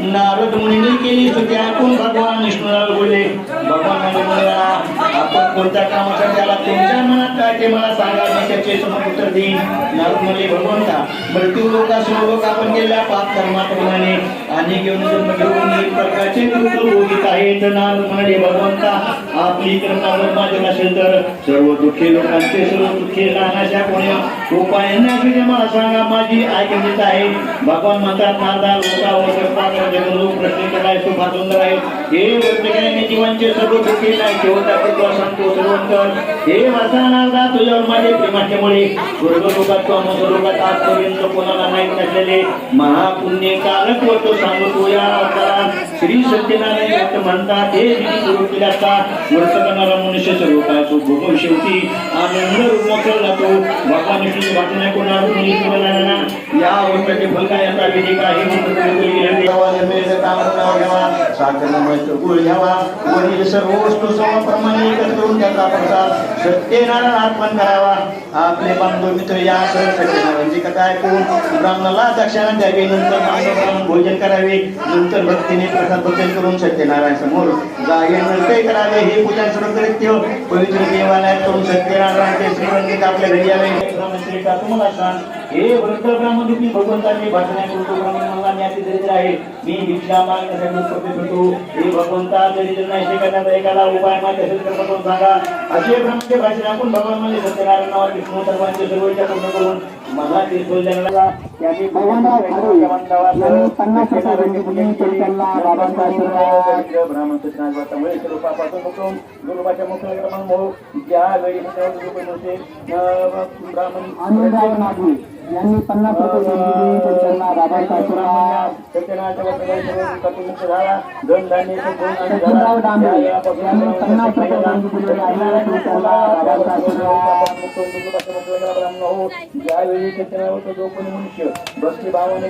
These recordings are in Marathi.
नारद मुनी केली स्तुती ऐकून भगवान विष्णूला बोलले भगवान आपण कोणत्या कामाचा त्याला तुमच्या मनात काय ते मला सांगा. मी त्याचे समोर उत्तर देईन. नारद म्हणले भगवंता मृत्यू लोक असो लोक आपण केल्या पाच कर्माप्रमाणे आणि घेऊन जन्म घेऊन एक प्रकारचे दुःख भोगीत आहेत नारद म्हणाले भगवंता आपली कृपा जर असेल तर सर्व दुःखी लोकांचे सर्व दुःखी राहण्याच्या कोण्या उपाय नाही मला सांगा. माझी ऐकण्यात आहे भगवान म्हणतात नारदा लोकावर पात्र लोक प्रश्न करायचो सुखा सुंदर आहे. हे प्रत्येकाने जीवांचे सर्व दुःखी नाही शेवटा कृपा सांगतो. सर्वंतर हे वाचा तुझ्यावर माझे प्रेमाच्यामुळे. आजपर्यंत कोणाला माहीत नसलेले महापुण्य कारक व तो सांगतो या श्री सत्यनारायण व्यक्त म्हणतात हे विधी सुरू केले असता व्रत करणारा मनुष्य सर्व काय शेवटी आनंद रूप करतो भगवान वाटण्या वाचन या वर्षाचे फल काय आता विधी काही हे मंत्र तुम्ही बोलले आहे. देवा निर्मित ताम्रनाव घ्यावा साखर गुळ घ्यावा. वरील सर्व वस्तू समप्रमाणे एकत्र करून त्याचा प्रसाद सत्यनारायण अर्पण करावा. आपले बांधव मित्र या सर सत्यनारायणची कथा ऐकून ब्राह्मणाला दक्षिणा द्यावी नंतर मानव भोजन करावे. नंतर भक्तीने प्रसाद भोजन करून सत्यनारायण समोर जागे नृत्य करावे. हे पूजन सर्व कृत्य पवित्र देवालयात करून सत्यनारायणचे श्रीमंदिर आपल्या घरी यावे ब्राह्मण तुम्हाला सांग. हे वृद्ध ब्राह्मण भगवंतांनी भाषण करून अति दरिद्र आहे. मी भिक्षा मागण्यासाठी उपस्थित होतो. हे भगवंता दरिद्र नाही. शिकण्याचा एखादा उपाय माझ्या असेल तर मला सांगा असे ब्रह्माचे भाषण आपण भगवान म्हणजे सत्यनारायण नावा विष्णू सर्वांचे सर्व इच्छा पूर्ण करून मला ते त्यांनी आशीर्वाद ब्राह्मण सत्यनारायण वार्तामुळे सर्व पापातून मुक्तून गुरुबाच्या मुख्य ज्यावेळी रुपये ब्राह्मण यांनी पन्नास रुपये दिली त्यांना बाबांचा आशीर्वाद सचिनराव डांबे यांनी पन्नास रुपये देणगी दिलेली आहे त्यांना जो कोणी मनुष्य. भक्ती भावाने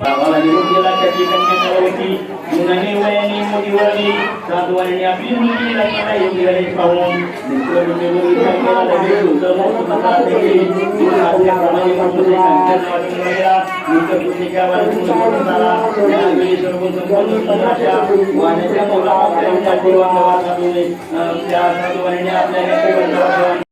गावाला निरोप गेला त्याची कन्या होती जुनाने वयाने मोठी वळली साधवाने आपली मुलगी लग्नाला योग्य झाली पाहून दुसरं म्हणजे मुलगी काय केला लगेच दुसरं मोठं पत्र देखील तिने आपल्याप्रमाणे कुटुंबे संख्या वाटून गेला नंतर पुस्तकावर पूर्ण झाला त्यावेळी सर्व संपन्न सुंदर अशा वाण्याच्या मुलाला आपल्या विचार देवांना वाचवले त्या साधवाने आपल्या